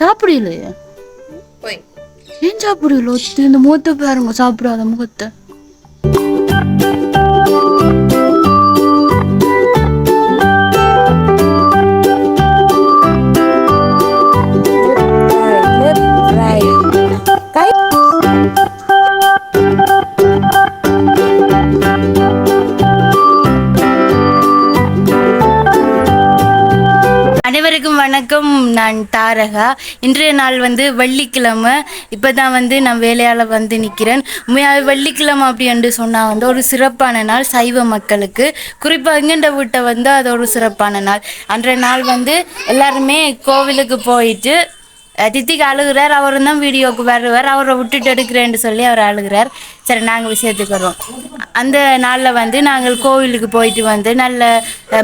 சாப்பிடலையா ஏன் சாப்பிடல இந்த முகத்தை பாருங்க சாப்பிடாத முகத்தை. நான் தாரகா. இன்றைய நாள் வந்து வெள்ளிக்கிழமை. இப்போ தான் வந்து நான் வேலையால் வந்து நிற்கிறேன் உண்மையாக வெள்ளிக்கிழமை அப்படி என்று சொன்னால் வந்து ஒரு சிறப்பான நாள் சைவ மக்களுக்கு. குறிப்பாக எங்கெண்ட வீட்டை வந்து அது ஒரு சிறப்பான நாள். அன்றைய நாள் வந்து எல்லாருமே கோவிலுக்கு போயிட்டு தித்திக்கு அழுகிறார். அவரும் தான் வீடியோவுக்கு வருவார். அவரை விட்டுட்டு எடுக்கிறேன்னு சொல்லி அவர் அழுகிறார். சரி நாங்கள் விஷயத்துக்கு வருவோம். அந்த நாளில் வந்து நாங்கள் கோவிலுக்கு போயிட்டு வந்து நல்ல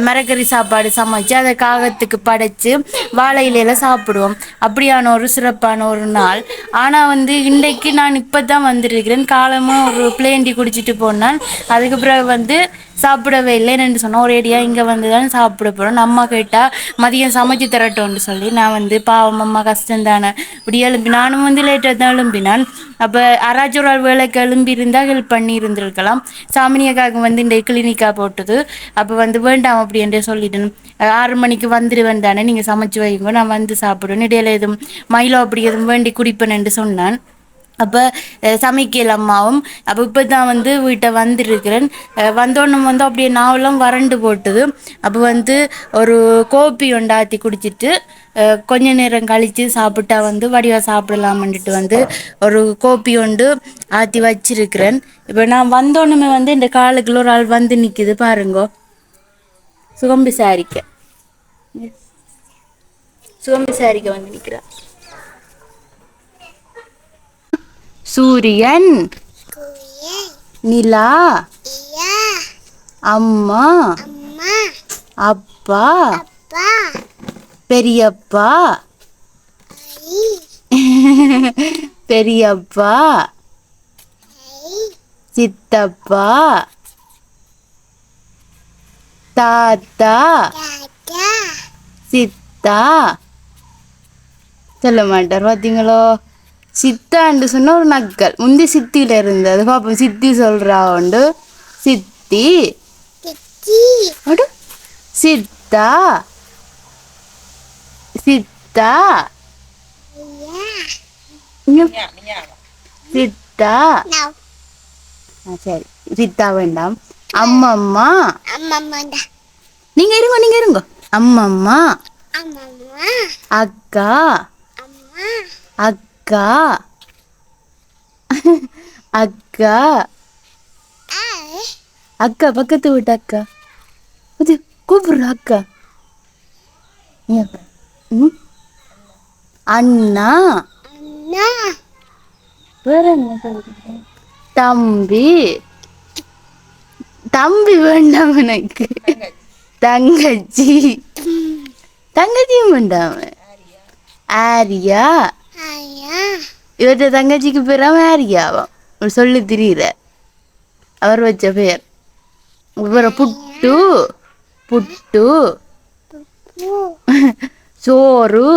மரக்கறி சாப்பாடு சமைச்சு அதை காகத்துக்கு படைச்சு வாழை இலையில சாப்பிடுவோம். அப்படியான ஒரு சிறப்பான ஒரு நாள். ஆனால் வந்து இன்றைக்கு நான் இப்போ தான் வந்திருக்கிறேன். காலமாக ஒரு பிளேண்டி குடிச்சிட்டு போனால் அதுக்கு பிறகு வந்து சாப்பிடவே இல்லைன்னு சொன்னோம் ஒரேடியாக இங்கே வந்து தான் சாப்பிட போகிறோம் அம்மா கேட்டால் மதியம் சமைச்சு தரட்டோன்னு சொல்லி நான் வந்து பாவம் அம்மா கஷ்டம் தானே இப்படி எழும்பி நானும் வந்து லேட்டாக தான் எழும்பினான். அப்போ யாராச்சும் ஒரு ஆள் வேலைக்கு எழும்பி இருந்தால் ஹெல்ப் பண்ணி இருந்திருக்கலாம். சாமினியக்காக வந்து இந்த கிளினிக்காக போட்டது. அப்போ வந்து வேண்டாம் அப்படின்ட்டு சொல்லிட்டேன். ஆறு மணிக்கு வந்துடுவேன் தானே நீங்கள் சமைச்சு வைங்க நான் வந்து சாப்பிடுவேன். இடையில எதுவும் மயிலோ அப்படி எதுவும் வேண்டி குடிப்பேன்னு சொன்னான். அப்போ சமைக்கல அம்மாவும். அப்போ இப்போ தான் வந்து வீட்டை வந்துருக்கிறேன். வந்தோடனே வந்து அப்படியே நாவெல்லாம் வறண்டு போட்டது. அப்போ வந்து ஒரு கோப்பி உண்டாத்தி குடிச்சிட்டு கொஞ்ச நேரம் கழித்து சாப்பிட்டா வந்து வடிவா சாப்பிடலாமன்ட்டு வந்து ஒரு கோப்பி ஒன்று ஆற்றி வச்சிருக்கிறேன். இப்போ நான் வந்தோடனே வந்து இந்த காலுக்குள்ள ஒரு ஆள் வந்து நிற்கிது பாருங்கோ. சுகம்பி சாரிக்க. சுகம்பி சாரிக்க வந்து நிற்கிறேன் சூரியன் நிலா அம்மா அப்பா பெரியப்பா பெரியப்பா சித்தப்பா தாத்தா சித்தா. சொல்ல மாட்டார் பார்த்தீங்களோ சித்தாண்டு சொன்ன ஒரு நக்கல். முந்தி சித்தியில இருந்தது பாப்போம். சித்தி சொல்றா உண்டு. சித்தி. சித்தா. சித்தா. சித்தா. சரி. சித்தா வேண்டாம். அம்மம்மா. நீங்க இருங்க நீங்க இருங்க. அம்மம்மா. அக்கா. அக்கா அக்கா. அக்கா. பக்கத்து வீட்டு அக்கா. அது கூப்பிடுற அக்கா? அண்ணா. வேற என்ன தம்பி. தம்பி வேண்டாம் எனக்கு. தங்கச்சி. தங்கச்சியும் வேண்டாம். ஆரியா. இவற்ற தங்கச்சிக்கு பேரா ஆரியாவாம் ஒரு சொல்லி திரியிற அவர் வச்ச பேர். இவர புட்டு புட்டு சோறு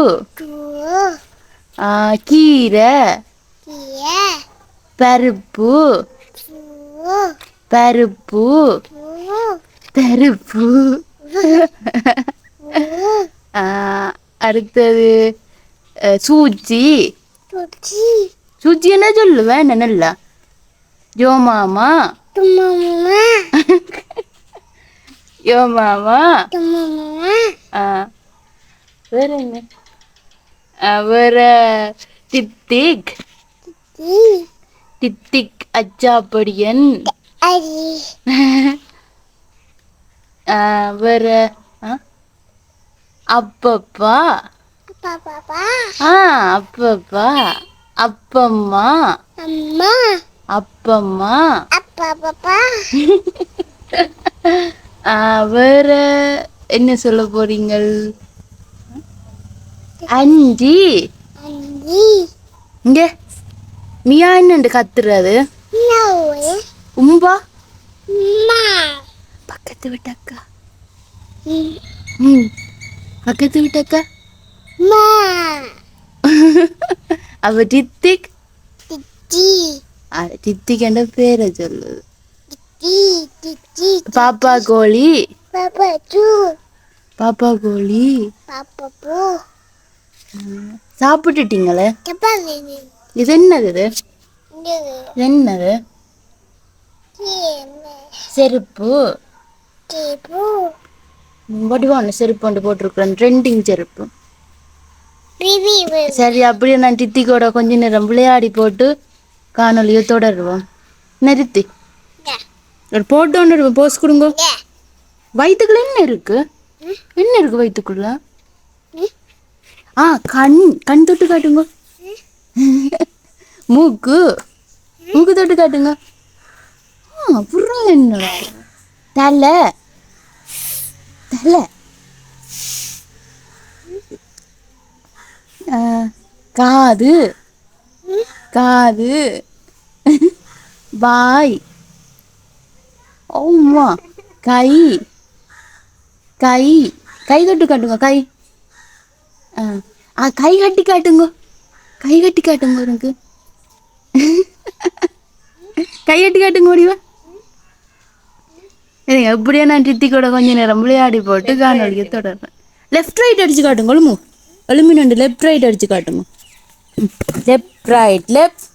கீரை பருப்பு பருப்பு பருப்பு. அடுத்தது சூச்சி சூச்சி என்ன சொல்லுவேன் என்ன நல்லா யோ மாமா யோ மாமா வேற என்ன வேற தித்திக் தித்திக் அச்சாப்படியன் வேற? அப்பப்பா ஆ அப்பப்பா. அப்பம்மா. அப்பம்மா. ஆ, வேற என்ன சொல்ல போறீங்கள்? அஞ்சி. இங்க. மியா என்னண்டு கத்துறது? உம்பா. பக்கத்து வீட்டக்கா ம் பக்கத்து வீட்டக்கா அப்ப டித்திக் டித்திக் என்ற பேரை சொல்லு பாப்பா கோழி பாப்பா கோழி சாப்பிட்டுட்டீங்களே இது என்னது இது இது என்னது செருப்பு வடிவான செருப்பு ஒன்று போட்டிருக்கிறேன் ட்ரெண்டிங் செருப்பு சரி அப்படியே நான் டித்திக்கோட கொஞ்ச நேரம் விளையாடி போட்டு காணொலியை தொடருவோம். நிறுத்தி ஒரு போட்டு ஒன்று போஸ் கொடுங்க. வயிற்றுக்குள்ள என்ன இருக்கு? என்ன இருக்கு வயிற்றுக்குள்ள ஆ கண் கண் தொட்டு காட்டுங்க. மூக்கு. மூக்கு தொட்டு காட்டுங்க. ஆ அப்புறம் என்னடா தலை. தலை. காது. காது. வாய். ஓம்மா கை. கை. கை தொட்டு காட்டுங்க கை. ஆ. கை கட்டி காட்டுங்க. கை கட்டி காட்டுங்க எனக்கு கை கட்டி காட்டுங்க முடிவா? சரிங்க எப்படியே நான் டித்தி கூட கொஞ்ச நேரம் விளையாடி போட்டு காணொலியை தொடர்றேன். லெஃப்ட் ரைட் அடிச்சு காட்டுங்க ஒழுமு நண்டு லெஃப்ட் ரைட் அடிச்சு காட்டுங்க. Left right left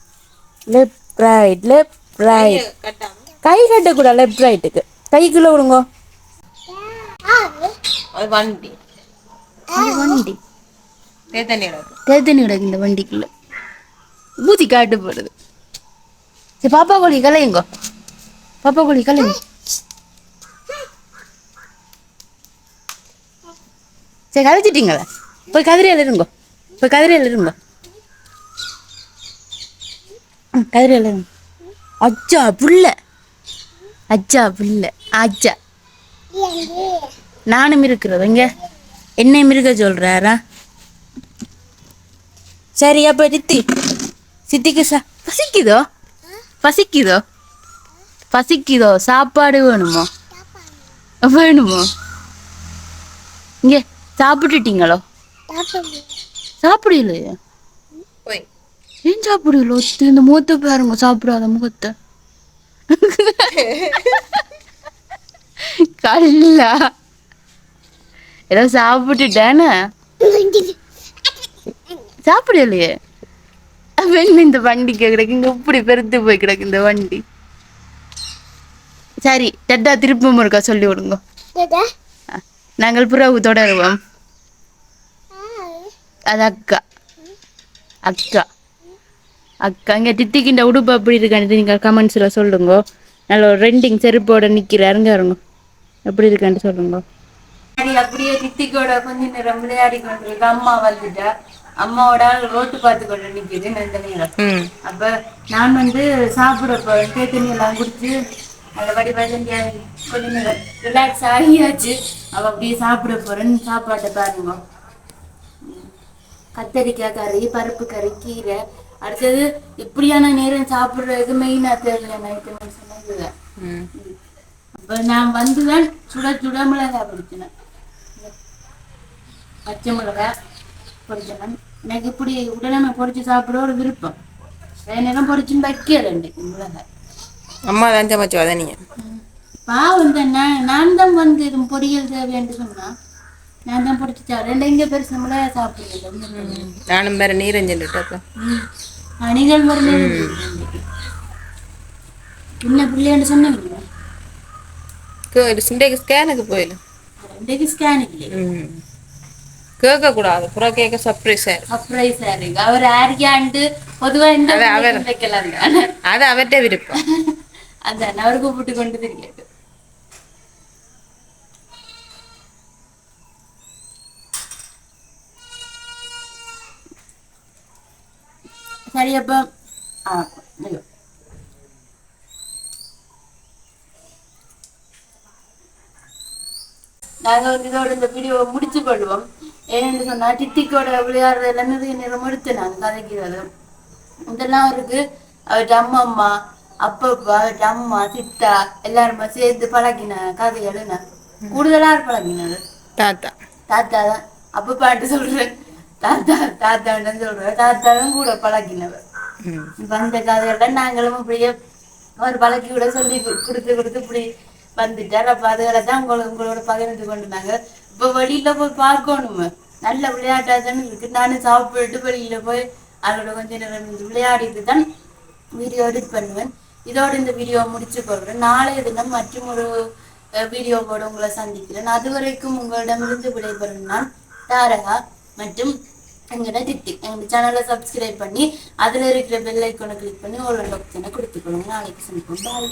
left right left right கை கட்டக்கூடாது லெஃப்ட் ரைட்டுக்கு கைக்குள்ள விடுங்க. அது வண்டி. வண்டி. தேத்தனி கிடக்கு இந்த வண்டிக்குள்ள. பூத்தி காட்டு போடுது. சரி பாப்பா கோழி கலையுங்க. பாப்பா கோழி கலையுங்க. சரி கதைச்சிட்டீங்களா போய் கதிரையில் இருங்கோ. போய் கதிரையில் இருங்கோ. இருங்க அச்சா புள்ள அச்சா புள்ள அச்சா நானும் இருக்கிறது இங்க. என்னையும் இருக்க சொல்றாரா? சரி அப்ப சித்தி. சித்திக்கு சா பசிக்குதோ? பசிக்குதோ? பசிக்குதோ? சாப்பாடு வேணுமோ? வேணுமோ? இங்க சாப்பிட்டுட்டீங்களோ? சாப்பிடலையே. போய். ஏன் சாப்பிடல ஒத்து இந்த முகத்தை பாருங்க சாப்பிடாத முகத்தை. கல்லா. ஏதோ சாப்பிட்டுட்டேன்னு. சாப்பிடலையே? வெண்ண இந்த வண்டி கிடக்கு இங்க இப்படி பெருத்து போய் கிடக்கு இந்த வண்டி. சரி டட்டா திருப்பம் இருக்கா சொல்லி விடுங்க. நாங்கள் பிறகு தொடருவோம். அது அக்கா. அக்கா. அக்கா இங்கே டித்திக்கின்ற உடுப்பு அப்படி இருக்கான்னு நீங்கள் கமெண்ட்ஸில் சொல்லுங்க. நல்ல ஒரு ரெண்டிங் செருப்போட நிற்கிறாருங்க இருங்க எப்படி இருக்கான்னு சொல்லுங்க. சரி அப்படியே டித்திக்கோட கொஞ்ச நேரம் விளையாடி கொண்டிருக்கு அம்மா வந்துட்டா. அம்மாவோட ஆள் ரோட்டு பார்த்து கொண்டு நிற்கிது நேரம் ம். அப்ப நான் வந்து சாப்பிட போறேன் தேத்தனி எல்லாம் குடிச்சு அந்த வடி வதங்கி கொஞ்ச நேரம் ரிலாக்ஸ் ஆகியாச்சு. அவ அப்படியே சாப்பிட போறேன் சாப்பாட்டை பாருங்க. கத்தரிக்காய் கறி பருப்பு கறி கீரை அடுத்தது இப்படியான நேரம் சாப்பிடுறதுக்கு மெயினா தேவையான ஐட்டம் சொன்னது ம். அப்ப நான் வந்துதான் சுட சுட மிளகாய் பிடிச்சினேன் பச்சை மிளகாய் பொரிச்சேன் எனக்கு இப்படி உடனே பொரிச்சு சாப்பிட ஒரு விருப்பம். நேரம் பொரிச்சுன்னு வைக்கல இன்னைக்கு மிளகாய் அம்மா தான் சமைச்சு வத நீங்க? பாவம் தான் நான் நான் தான் வந்து இது பொரியல் தேவைன்னு சொன்னா நான் தான் பொரிச்சு சாப்பிட்றேன். எங்க பெருசு மிளகாய் சாப்பிடுறது நானும் வேற நீரஞ்சல் அணிகள் வரல என்ன பிள்ளைன்னு சொன்னீங்க சிண்டைக்கு ஸ்கேனுக்கு போயிடும் ரெண்டைக்கு ஸ்கேன் இல்லை ம். கேட்க கூடாது புறா கேட்க சர்ப்ரைஸ் சர்ப்ரைஸ் இருக்கு அவர் ஆரியாண்டு பொதுவா இந்த அவர். வைக்கலாம் அது அவர்கிட்ட விருப்பம். அதான் அவர் கூப்பிட்டு கொண்டு தெரியாது. சரி அப்ப ஆ, ஐயோ. நாங்க வந்து இதோட இந்த வீடியோவை முடிச்சு கொள்வோம். ஏன்னு சொன்னா டித்திக்கோட விளையாடுறது எல்லாமே நேரம் எடுத்து நான் கதைக்கிறது. இதெல்லாம் இருக்கு அவர்கிட்ட அம்மா அம்மா அப்பப்பா அவர்கிட்ட அம்மா சித்தா எல்லாருமே சேர்த்து பழகின கதைகள் நான் கூடுதலா பழகினது தாத்தா. தாத்தா தான். அப்ப பாட்டு சொல்றேன். தாத்தா தாத்தான்னு சொல்றேன். தாத்தாவும் கூட இப்ப அந்த கதையெல்லாம் நாங்களும் இப்படியே ஒரு பழக்கி கூட சொல்லி கொடுத்து கொடுத்து இப்படி வந்துட்டார். அப்ப அதுகளை தான் உங்களை உங்களோட பகிர்ந்து கொண்டாங்க இப்ப வெளியில போய் பார்க்கணுமே. நல்ல விளையாட்டா தானே இருக்கு. நானும் சாப்பிட்டு வெளியில போய் அதோட கொஞ்ச நேரம் விளையாடிட்டு தான் வீடியோ எடிட் பண்ணுவேன். இதோட இந்த வீடியோ முடிச்சு கொள்றேன். நாளைய தினம் மற்றும் ஒரு வீடியோவோட உங்களை சந்திக்கிறேன். அது வரைக்கும் உங்களிடமிருந்து விடைபெறும் நான் தாரகா மற்றும் எங்களோட டிக்டிக் எங்கள் சேனலை சப்ஸ்கிரைப் பண்ணி அதில் இருக்கிற பெல் ஐக்கோனை கிளிக் பண்ணி ஒரு ஆப்ஷனை கொடுத்துக்கணும் நாளைக்கு சந்திப்போம். பாய்